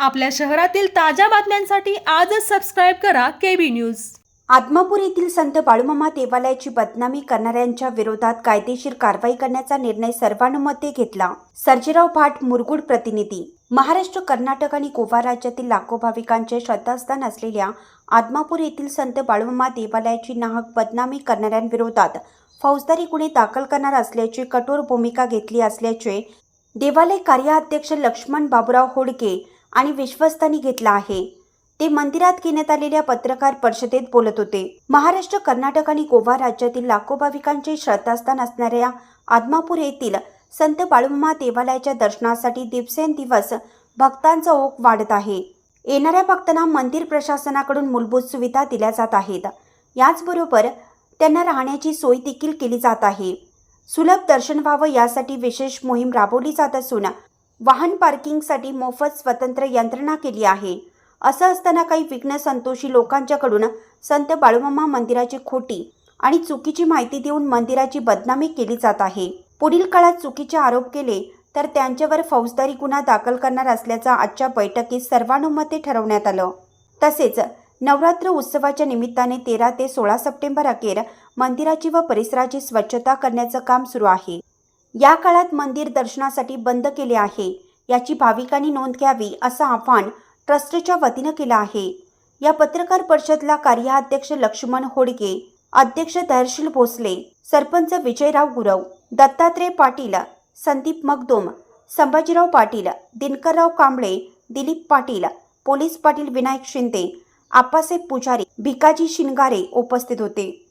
आपल्या शहरातील ताज्या बातम्यांसाठी आजच सबस्क्राईब करा केबी न्यूज आदमापूर येथील संत बाळूमामा देवालयाची बदनामी करणाऱ्यांच्या विरोधात कायदेशीर कारवाई करण्याचा निर्णय सर्वानुमते घेतला. सर्जेराव भाट मुरगुड प्रतिनिधी. महाराष्ट्र कर्नाटक आणि गोवा राज्यातील लाखो भाविकांचे श्रद्धास्थान असलेल्या आदमापूर येथील संत बाळूमामा देवालयाची नाहक बदनामी करणाऱ्यांविरोधात फौजदारी गुन्हे दाखल करणार असल्याची कठोर भूमिका घेतली असल्याचे देवालय कार्याध्यक्ष लक्ष्मण बाबुराव होडके आणि विश्वस्तांनी घेतला आहे. ते मंदिरात घेण्यात आलेल्या पत्रकार परिषदेत बोलत होते. महाराष्ट्र कर्नाटक आणि गोवा राज्यातील लाखो भाविकांचे श्रद्धास्थान असणाऱ्या आदमापूर येथील संत बाळूमामा देवालयाच्या दर्शनासाठी दिवसेंदिवस भक्तांचा ओघ वाढत आहे. येणाऱ्या भक्तांना मंदिर प्रशासनाकडून मूलभूत सुविधा दिल्या जात आहेत. याचबरोबर त्यांना राहण्याची सोय देखील केली जात आहे. सुलभ दर्शन व्हावं यासाठी विशेष मोहीम राबवली जात असून वाहन पार्किंगसाठी मोफत स्वतंत्र यंत्रणा केली आहे. असं असताना काही विघ्न संतोषी लोकांच्याकडून संत बाळूमामा मंदिराची खोटी आणि चुकीची माहिती देऊन मंदिराची बदनामी केली जात आहे. पुढील काळात चुकीचे आरोप केले तर त्यांच्यावर फौजदारी गुन्हा दाखल करणार असल्याचा आजच्या बैठकीत सर्वानुमते ठरवण्यात आलं. तसेच नवरात्र उत्सवाच्या निमित्ताने तेरा ते सोळा सप्टेंबर अखेर मंदिराची व परिसराची स्वच्छता करण्याचं काम सुरू आहे. या काळात मंदिर दर्शनासाठी बंद केले आहे. याची भाविकांनी नोंद घ्यावी असं आवाहन ट्रस्टच्या वतीनं केलं आहे. या पत्रकार परिषदला कार्याध्यक्ष लक्ष्मण होडके अध्यक्ष दहर्शील भोसले सरपंच विजयराव गुरव दत्तात्रय पाटील संदीप मगदोम संभाजीराव पाटील दिनकरराव कांबळे दिलीप पाटील पोलीस पाटील विनायक शिंदे आप्पासाहेब पुजारी भिकाजी शिनगारे उपस्थित होते.